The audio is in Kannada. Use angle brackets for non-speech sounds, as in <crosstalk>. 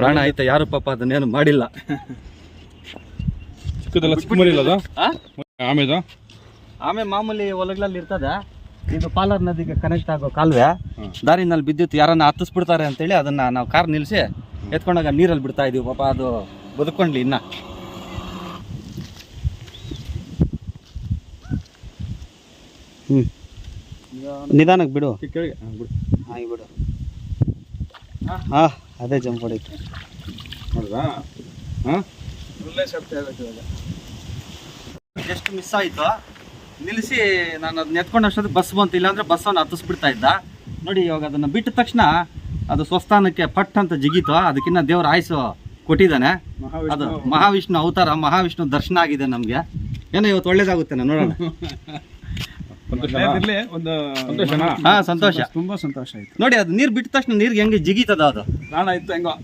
ಪ್ರಾಣ ಆಯ್ತಾ ಯಾರು ಪಾಪ ಅದನ್ನೇನು ಮಾಡಿಲ್ಲ. ಚಿಕ್ಕದಲ್ಲ ಚಿಕ್ಕ ಮರಿ ಇಲ್ಲ ಅದು? ಆಮೇದು ಆಮೇಲೆ ಮಾಮೂಲಿ ಹೊಲಗಳಲ್ಲಿ ಇರ್ತದ. ಇದು ಪಾಲರ್ ನದಿಗೆ ಕನೆಕ್ಟ್ ಆಗೋ ಕಾಲುವೆ. ದಾರಿನಲ್ಲಿ ಬಿದ್ದಿತ್ತು ಯಾರನ್ನ ಹತ್ತಿಸ್ಬಿಡ್ತಾರೆ ಅಂತೇಳಿ ಅದನ್ನ ನಾವು ಕಾರ್ ನಿಲ್ಲಿಸಿ ಎತ್ಕೊಂಡಾಗ ನೀರಲ್ಲಿ ಬಿಡ್ತಾ ಇದೀವಿ. ಪಾಪ ಅದು ಬದುಕೊಂಡ್ಲಿ ಇನ್ನ. ಹ್ಮ್. ನಿಧಾನಕ್ಕೆ ಬಿಡು. ಹಾ, ಬಿಡು. ಹಾಗೆ ಬಿಡು. ಹಾ? ಅದೇ ಜಂಪ್ ಹೊಡೀತು. ನೋಡಿದ್ರಾ ಹಾಂ? ಜಸ್ಟ್ ಮಿಸ್ ಆಯ್ತು. ನಿಲ್ಲಿಸಿ ನಾನು ಅದನ್ನ ಎತ್ಕೊಂಡು ಬಸ್ ಬಂತು. ಇಲ್ಲಾಂದ್ರೆ ಬಸ್ಸನ್ನು ಹತ್ತಿಸ್ಬಿಡ್ತಾ ಇದ್ದ. ನೋಡಿ ಇವಾಗ ಅದನ್ನ ಬಿಟ್ಟ ತಕ್ಷಣ ಅದು ಸ್ವಸ್ಥಾನಕ್ಕೆ ಪಟ್ ಅಂತ ಜಿಗಿತು. ಅದಕ್ಕಿನ್ನ ದೇವ್ರ ಆಯ್ಸು ಕೊಟ್ಟಿದ್ದಾನೆ. ಅದು ಮಹಾವಿಷ್ಣು ಅವತಾರ ಮಹಾವಿಷ್ಣು ದರ್ಶನ ಆಗಿದೆ ನಮ್ಗೆ. ಏನೋ ಇವತ್ತು ಒಳ್ಳೇದಾಗುತ್ತೆ ನೋಡೋಣ. <laughs> ಒಂದು ಸಂತೋಷನಾ ಹಾ ಸಂತೋಷ. ತುಂಬಾ ಸಂತೋಷ ಆಯ್ತು. ನೋಡಿ ಅದು ನೀರು ಬಿಟ್ಟ ತಕ್ಷಣ ನೀರ್ಗೆ ಹೆಂಗೆ ಜಿಗಿತದ ಅದು? ಪ್ರಾಣ ಇತ್ತು ಹೆಂಗೋ.